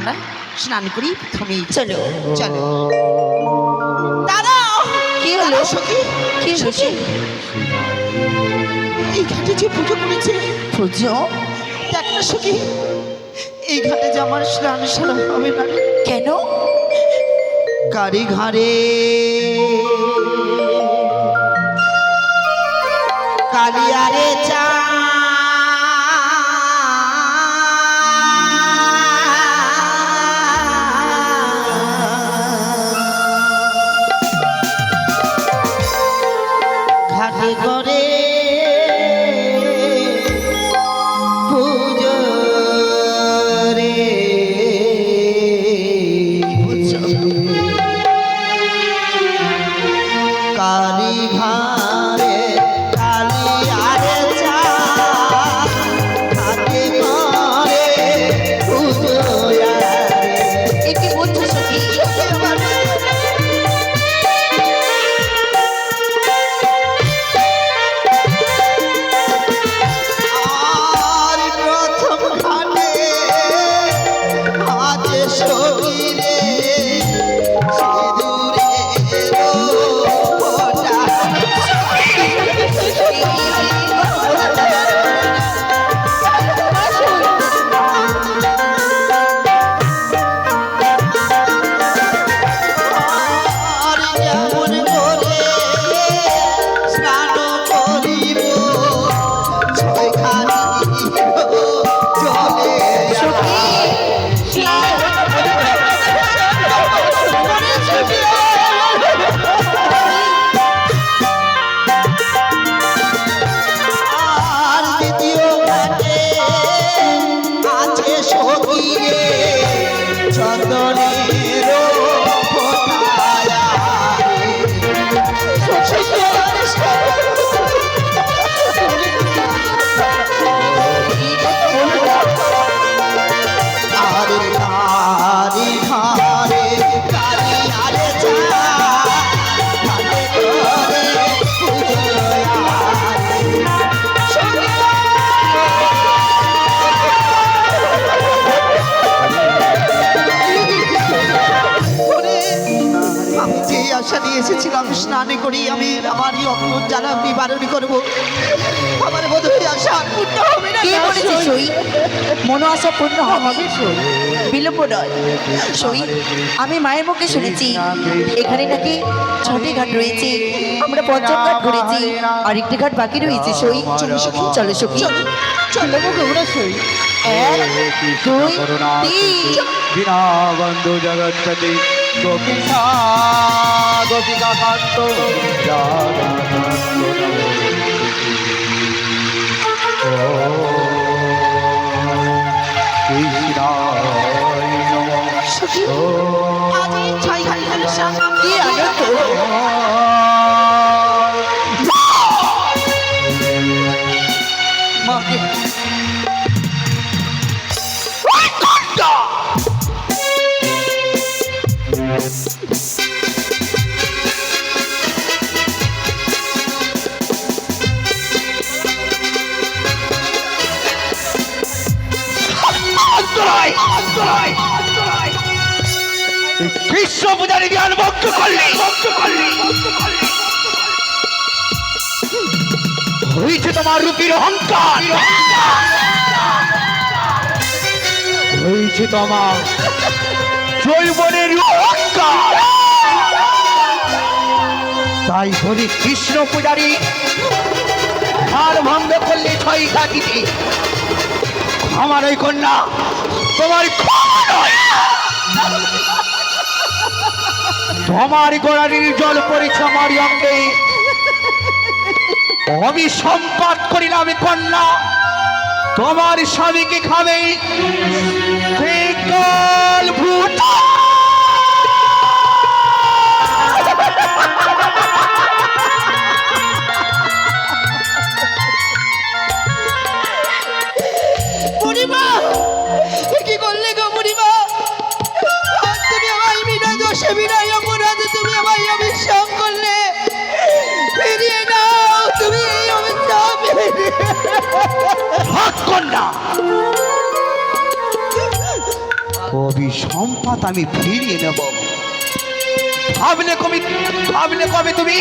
আমরা স্নান করি প্রথমে চলো। চলো। দাদা! কি হলো? সখী কি হয়েছে? এই ঘাটে যে পুজো করেছে। পুজো? দেখ না সখী এই ঘাটে যে আমার স্নান হবে না। কেন? কারি ঘাড়ে। কালিয়ারে চা স্নানে করি আমি আমার অগ্ন জ্বালা নিবারণ করব। আমার বোধ হয় আশা পূর্ণ হবে না। কে বলেছে সই? মনো আশা পূর্ণ হবে বিলম্ব নয় সই আমি মায়ের মুখে শুনেছি। এখানে নাকি ছটি ঘাট রয়েছে। আমরা পঞ্চম ঘাট ঘুরেছি। আরেকটি ঘাট বাকি রয়েছে সই। চলো সখী চলো সখী। চলো সই। এক দুই তিন। জগৎপতি। গোপিকা গোপিকা কান্ত সখী আজ কৃষ্ণ পূজারি জ্ঞান ভক্ত করলি ভক্ত করলি হয়েছে তোমার রূপীর অহংকার। হয়েছে তোমার। জৈবনের তাই বলি কৃষ্ণ পূজারি আর ভঙ্গ করলে ছয় ঘাটিতে আমার ওই কন্যা, তোমার তোমার গোড়ালির জল পড়েছে আমার অঙ্গে। আমি সম্পাদ করিলাম কন্যা, তোমার স্বামীকে খাবে। বিকল ভূত। আমি ফিরিয়ে নেব। ভাবলে কবি, ভাবলে কবে তুমি?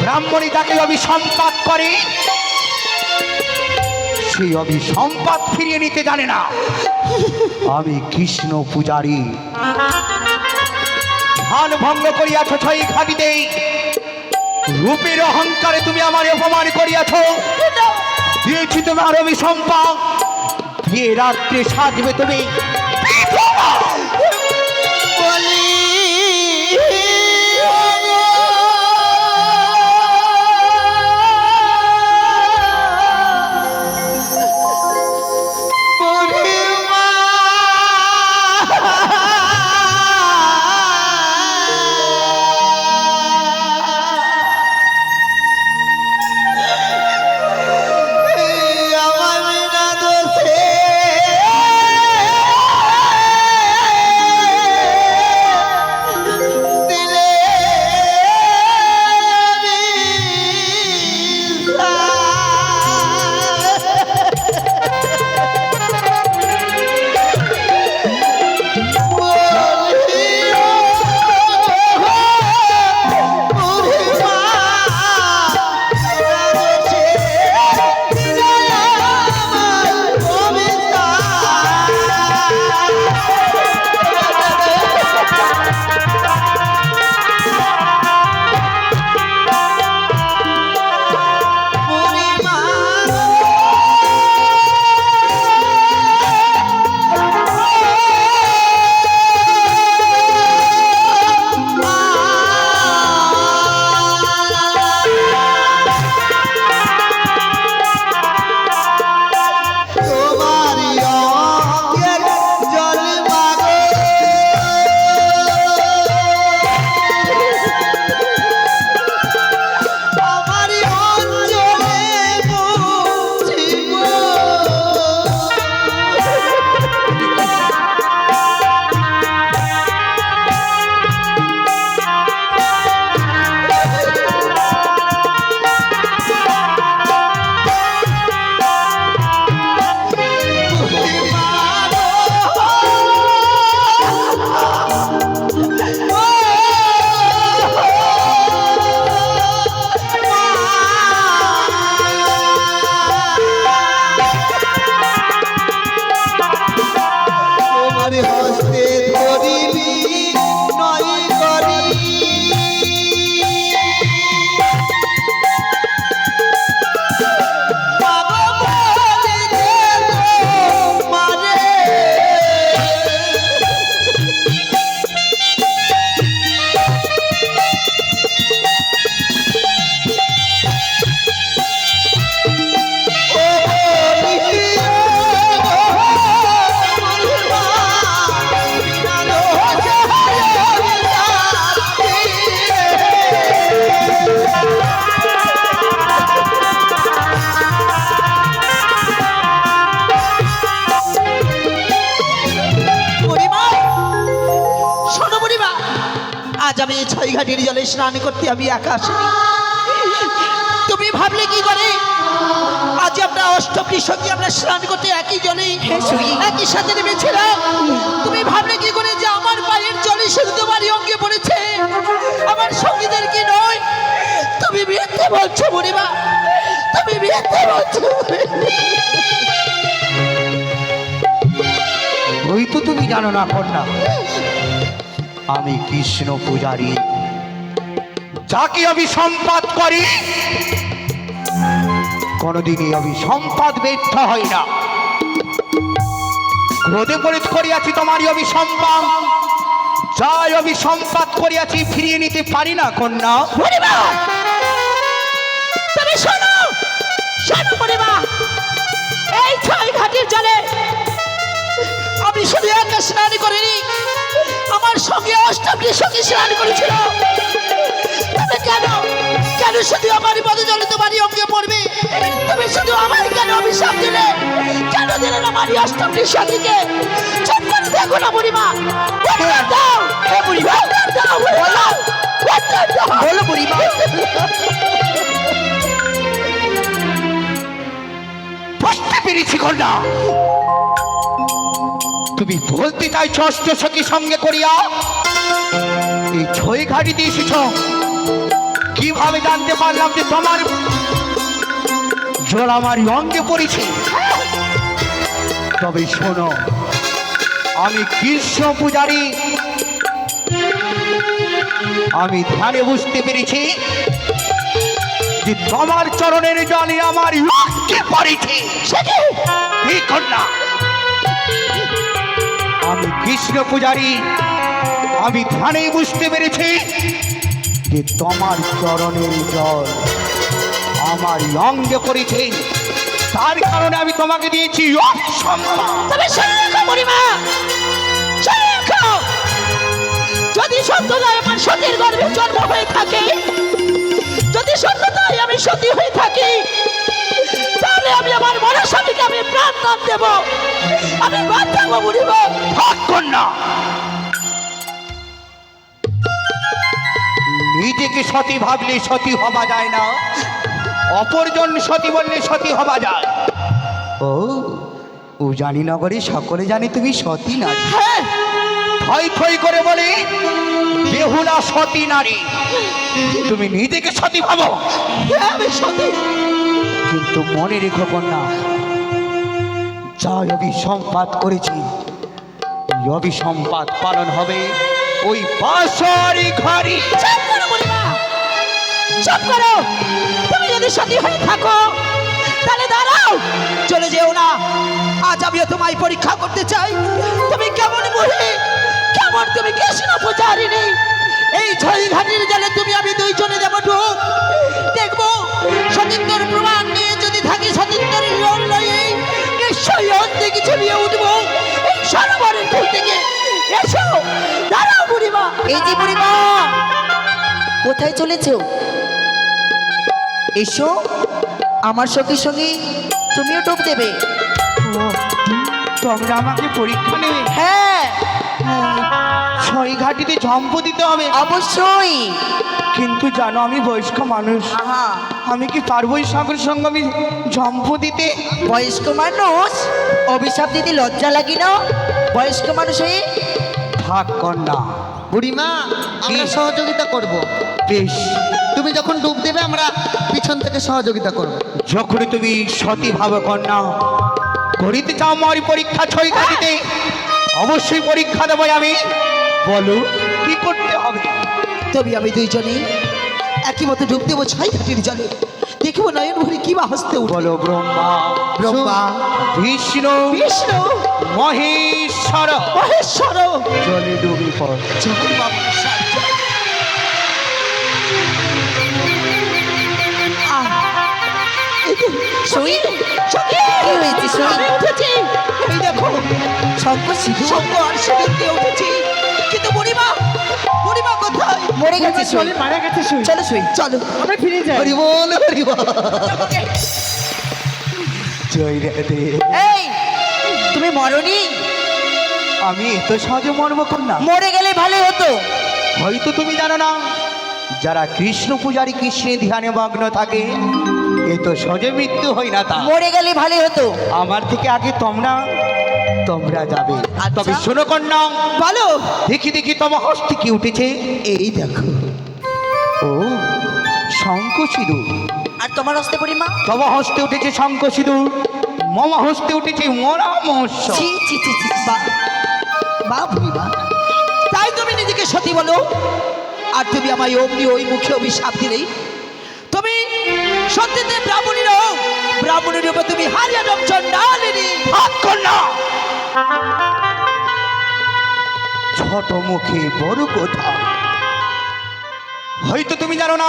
ব্রাহ্মণী তাকে অভিসম্পাত করে সেই অভিসম্পাত ফিরিয়ে নিতে জানে না। আমি কৃষ্ণ পূজারী। ধান ভঙ্গ করিয়াছ ছয় ঘাটিতেই রূপের অহংকারে তুমি আমার অপমান করিয়াছ। দিয়েছি তোমার অভিসম্পাত। দিয়ে রাত্রে সাজবে তুমি। বিধবা! বলি জলে স্নান করতে আমি একা আসিনি। তুমি ভাবলে কি করে? আজ আমরা অষ্টমীর সঙ্গে আমরা স্নান করতে একই জলে, একই সাথে নেমেছিলাম। তুমি ভাবলে কি করে যে আমার পায়ের জলে শুধু তোমারই অঙ্গে পড়েছে? আমার সঙ্গীদের কি নয়? তুমি মিথ্যে বলছো বুড়িমা, তুমি মিথ্যে বলছো। ওই তো তুমি জানো না, কন্যা। আমি কৃষ্ণ পূজারী। যাকে আমি সম্পাদ করি, কোনদিনই আমি সম্পাদ ব্যর্থ হই না। ক্রোধে পরিত করিয়াছি তোমারই অভিসম্পাদ যাই আমি অভিসম্পাদ করিয়াছি, ফিরিয়ে নিতে পারি না, কন্যা। তুমি শোনো এই ছয় ঘাটের জলে আমি শুধু একা স্নান করিনি, আমার সঙ্গে অষ্টমী সঙ্গে স্নান করেছিল। তবে কেন? কেন শুধু আমার পদে জলে তোমারই অঙ্গে পড়বে? তুমি শুধু আমার কেন অভিশাপ দিলে? কেন দিলে না আমার অষ্টমী সঙ্গীকে চুপ করে দেখো না বুড়িমা। উত্তর দাও। হে বুড়িমা। উত্তর দাও বলো। উত্তর দাও। বলো বুড়িমা। বুঝতে পেরেছি কন্যা। তুমি বলতে চাইছ অষ্ট সঙ্গে করিয়া? এই ছয় ঘাটিতে এসেছ। কীভাবে জানতে পারলাম যে তোমার জল আমার অঙ্গে পড়েছে? তবে শোনো, আমি কৃষ্ণ পূজারী। আমি ধ্যানে বুঝতে পেরেছি যে তোমার চরণের জলে আমার অঙ্গে পড়েছে। আমি কৃষ্ণ পূজারী, আমি ধ্যানে বুঝতে পেরেছি যে তোমার চরণের জল আমার অঙ্গে পড়েছে তার কারণে আমি তোমাকে দিয়েছি তবে যদি সত্যতায় আমার সতীর গর্ভে জন্ম হয়ে থাকে যদি সত্যতায় আমি সতী হয়ে থাকি তাহলে আমি আমার মনে স্বামীকে আমি প্রাণ দান দেব। আমি থাকব বুড়িমা ভাগ কন্যা। নিজেকে সতী ভাবলে সতী হবা যায় না। অপরজন সতী বললে সতী হবা যায়। ও উজানি নগরে সকলে জানে তুমি সতী নারী। হ্যাঁ থই থই করে বলে বেহুলা সতী নারী। তুমি নিজেকে সতী ভাবো। হ্যাঁ, আমি সতী। কিন্তু মনে রেখো কন্যা যা অভিসম্পাত করেছি অভিসম্পাত পালন হবে। ওই বাসরি ঘরে চুপ করো বুড়িমা। চুপ করো। তুমি যদি সতী হয়ে থাকো, তাহলে দাঁড়াও। চলে যেও না। আজ আমিও তোমায় পরীক্ষা করতে চাই। তুমি কেমন বুড়ি? কেমন তুমি? কৃষ্ণ পূজারিনী এই ছয় ঘাটির জলে তুমি আমি দুইজনে দেবো ডুব। দেখব সতীন্দ্র প্রমাণ নিয়ে যদি থাকি সতীন্দ্রের রোল লয়ে, নিশ্চয়ই অন্তে কিছু নিয়ে উঠবো। এই সরোবরের ফুল থেকে এসো। বুড়িমা এই যে বুড়িমা কোথায় চলেছ? এসো আমার সঙ্গে সঙ্গে তুমিও ডুব দেবে। তোমরা আমাকে পরীক্ষা নেবে? হ্যাঁ। ছয় ঘাটিতে ঝম্প দিতে হবে। অবশ্যই। কিন্তু জানো আমি বয়স্ক মানুষ। আমি কি পারব সাগর সঙ্গে আমি ঝম্প দিতে? বয়স্ক মানুষ অভিশাপ দিতে লজ্জা লাগে না? বয়স্ক মানুষ হয়ে থাক কন্যা। বুড়িমা আমরা? সহযোগিতা করব। বেশ। তুমি যখন ডুব দেবে আমরা পিছন থেকে সহযোগিতা করব। যখন তুমি সতী ভাব কন্যা করিতে চাও আমার পরীক্ষা ছয় ঘাটিতে অবশ্যই পরীক্ষা দেবো আমি। বলো কি করতে হবে? তবে আমি দুইজনে একই মতো ডুব দেবো ছয় ঘাটির জলে। দেখব নয়ন ভরি কি বা হস্তে বলো ব্রহ্মা ব্রহ্মা বিষ্ণু বিষ্ণু মহেশ্বর। মহেশ্বর। জলে ডুবি পড় যখন বাবা সাহায্য। আহ, এই যে, সখী, সখী, কি হয়েছে, সখী? আমি উঠেছি। এই দেখো শঙ্খ সিধু শঙ্খ আর উঠেছি। কিন্তু বুড়িমা মরে গেছে শুই মারা গেছে শুই চলো শুই। চলো। আমরা ফিরে যাই। হরি বল হরি বল। জয় রাধে এই তুমি মরনি? আমি এত সহজে মরব না মরে গেলে ভালো হতো। হয়তো তুমি জানো না যারা কৃষ্ণ পূজারী কৃষ্ণের ধ্যানে মগ্ন থাকে এ তো সহজে মৃত্যু হয় না তা মরে গেলে ভালো হতো। আমার থেকে আগে তোমরা তোমরা যাবে। আচ্ছা। তবে শোনো কন্যা। বলো। দেখি দেখি তোমার হস্তে কি উঠেছে। এই দেখো। ও শঙ্খ সিঁদুর আর তোমার হস্তে পরিমা? তোমার হস্তে উঠেছে শঙ্খ সিঁদুর মামা হস্তে উঠেছে মরা মহস্য বা বা তাই তুমি নিজেকে সতী বলো। আর তুমি আমায় অমনি ওই মুখে অভিশাপ দিলেই। তুমি সত্যিতে ব্রাহ্মণী ব্রাহ্মণীর ব্রাহ্মণীর উপর তুমি হারিয়ে যাচ্ছ না লিনি হাত কন্যা। ছোট মুখে বড় কথা। হয়তো তুমি জানো না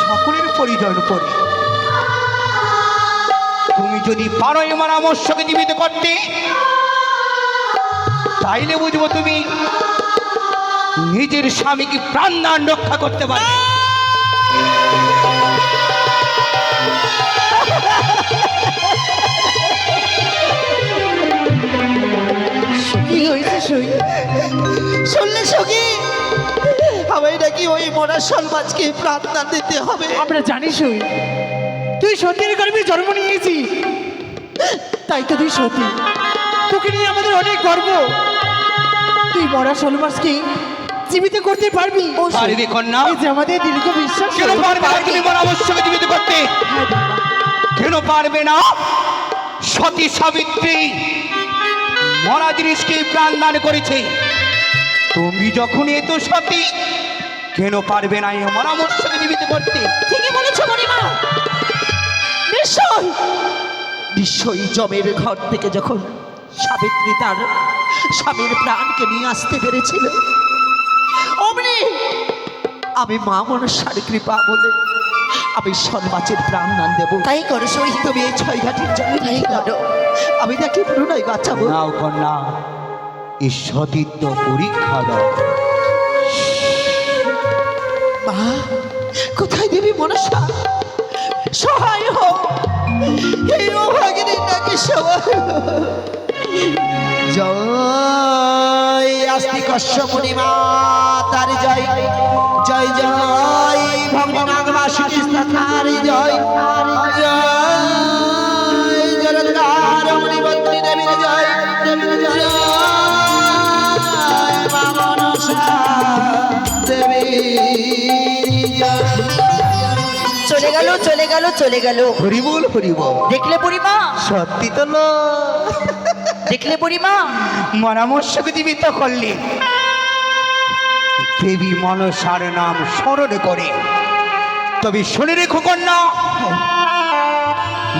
সকলের পরিচয় পড়ে তুমি যদি পারো মৎস্যকে জীবিত করতে, তাইলে বুঝব তুমি নিজের স্বামীকে প্রাণ দান রক্ষা করতে পারবে। কি হয়েছে সই? শুনলে সখী? আমায় নাকি ওই মরা সলমাজকে প্রার্থনা দিতে হবে। আমরা জানি সই। তুই সত্যির গর্ভে জন্ম নিয়েছিস তাই তো তুই সতী। তোকে নিয়ে আমাদের অনেক গর্ব। তুই মরা সলমাসকে জীবিত করতে পারবি। পারবি কন্যা। এই যে আমাদের দীর্ঘ বিশ্বাস। কেন পারবে না তুমি? বড় অবশ্যই জীবিত করতে। কেন পারবে না? সতী সাবিত্রী। মরা জিনিসকে প্রাণ দান করেছে। তুমি যখন এত সতী কেন পারবে না এই মরা মৎস্যকে জীবিত করতে? ঠিকই বলেছ মণিমা। নিশ্চয় নিশ্চয়ই জমের ঘর থেকে যখন সাবিত্রী তার স্বামীর প্রাণকে নিয়ে আসতে পেরেছিল অমনি আমি মা মনসার কৃপা বলে আমি সন্মাচের প্রাণ দান দেবো। তাই করো সই তুমি এই ছয় ঘাটির জন্য তাই করো। আমি দেখি প্রণয় বাঁচাবো নাও কন্যা এই সতীত্ব পরীক্ষা দাও। মা কোথায় দেবী মনসা? সহায় হো এই অভাগিনী নাকি সহায় জয় আস্তি তার জয়। জয় জয় ভগবানবাসী তার জয় জয়। গেল চলে গেল। হরিবল হরিবল। দেখলে বুড়িমা সত্যি তো লো দেখলে বুড়িমা মরামর্শকে জীবিত করলে। দেবী মনসার নাম স্মরণ করে। তবে শুনে রেখো কন্যা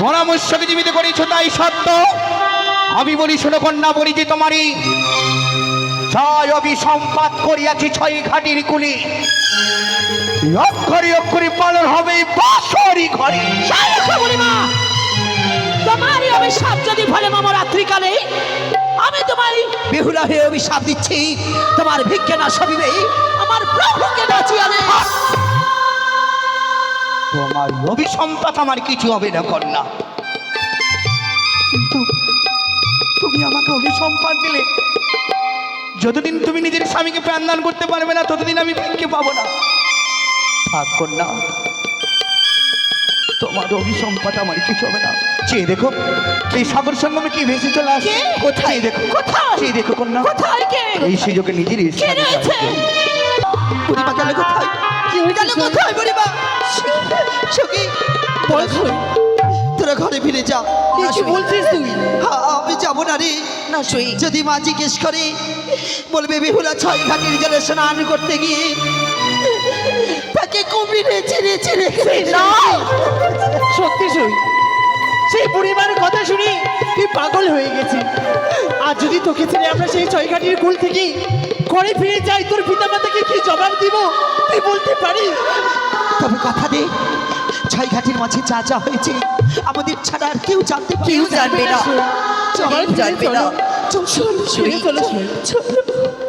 মরামর্শকে জীবিত করেছ তাই সত্য। আমি বলি শোনো কন্যা বলি যে তোমারই। ছয় অভিসম্পাত করিয়াছি ছয় ঘাটির কুলি। অক্ষরে অক্ষরে পালন হবে বাসরি ঘরে। তোমারই অভিশাপ যদি ফলে মামা রাত্রিকালে আমি তোমারই বেহুলা হয়ে অভিশাপ দিচ্ছি। তোমার ভিক্ষে না সবিবে আমার প্রভুকে বাঁচিয়ে দে তোমার অভিসম্পাত আমার কিছু হবে না কন্যা। কিন্তু তুমি আমাকে অভিসম্পাত দিলে যতদিন তুমি নিজের স্বামীকে প্রাণদান করতে পারবে না ততদিন আমি ভিক্ষে পাবো না। থাক কন্যা। তোমার অভিসম্পাত আমার কিছু হবে না। চেয়ে দেখো এই সাগর সঙ্গমে কি ভেসে চলে আসে কোথায় দেখো কোথায়? চেয়ে দেখো কন্যা। কোথায় কে? এই সুযোগে নিজের কে আসবে। বুড়িমা গেল কোথায়? কি হয়েছে গেল কোথায় বুড়িমা? সখী তোরা ঘরে- তোরা ঘরে ফিরে যা। কি বলছিস তুই? হ্যাঁ, আমি যাব না রে। না সই যদি মা জিজ্ঞেস করে বলবে বেহুলা ছয় ঘাটির জলে স্নান করতে গিয়ে তাকে কুমিরে চিড়ে চিড়ে না সত্যি সই। সেই বুড়িমার কথা শুনি তুই পাগল হয়ে গেছি আর যদি তোকে ছেড়ে আমরা সেই ছয়ঘাটির কুল থেকে ঘরে ফিরে যাই তোর পিতামাতাকে কি জবাব দিব? তুই বলতে পারিস? তবে কথা দে ছয় ঘাটির মাঝে যা যা হয়েছে আমাদের ছাড়া আর কেউ জানতে কেউ জানবে না। জানবে না। চল। চল চলো, চলো, চলো। চল।